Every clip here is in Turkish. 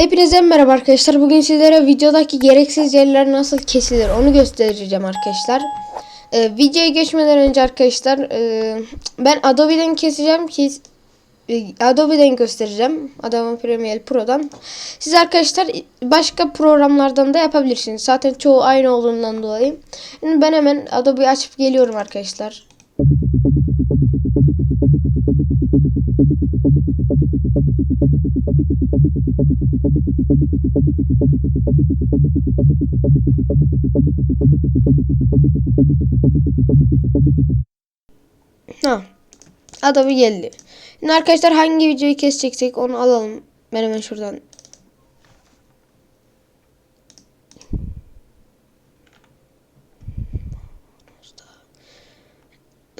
Hepinize merhaba arkadaşlar. Bugün sizlere videodaki gereksiz yerler nasıl kesilir onu göstereceğim arkadaşlar. Ee, videoya geçmeden önce arkadaşlar e, ben Adobe'den keseceğim ki e, Adobe'den göstereceğim. Adobe Premiere Pro'dan. Siz arkadaşlar başka programlardan da yapabilirsiniz. Zaten çoğu aynı olduğundan dolayı. Şimdi ben hemen Adobe'yi açıp geliyorum arkadaşlar. Ha. Adobe geldi. Şimdi arkadaşlar hangi videoyu keseceksek onu alalım. Ben hemen şuradan.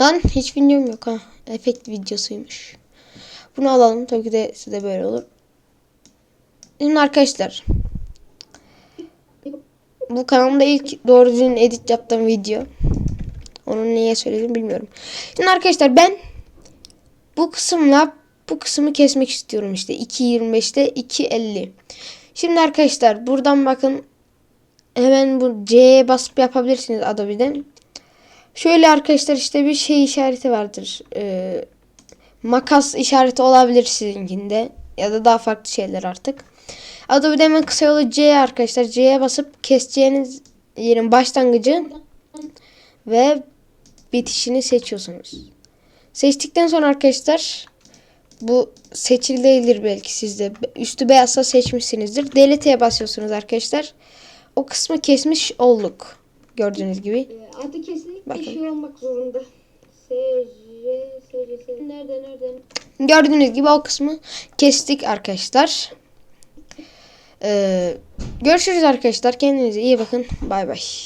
Lan hiç videom yok ha. Efekt videosuymuş. Bunu alalım. Tabii ki de size böyle olur. Şimdi arkadaşlar. Bu kanalımda ilk doğru düzgün edit yaptığım video. Onu niye söyledim bilmiyorum. Şimdi arkadaşlar ben bu kısımla bu kısmı kesmek istiyorum işte. 2.25'te 2.50. Şimdi arkadaşlar buradan bakın. Hemen bu C'ye basıp yapabilirsiniz Adobe'den. Şöyle arkadaşlar işte bir şey işareti vardır. Ee, makas işareti olabilir sizinkinde. Ya da daha farklı şeyler artık. Adobe'de hemen kısa yolu C arkadaşlar. C'ye basıp keseceğiniz yerin başlangıcı ve bitişini seçiyorsunuz. Seçtikten sonra arkadaşlar bu seçili değildir belki sizde. Üstü beyazsa seçmişsinizdir. Delete'ye basıyorsunuz arkadaşlar. O kısmı kesmiş olduk. Gördüğünüz gibi. Ee, Adı kesinlikle Bakın. şey olmak zorunda. Nerede, nerede? Gördüğünüz gibi o kısmı kestik arkadaşlar. Ee, görüşürüz arkadaşlar. Kendinize iyi bakın. Bay bay.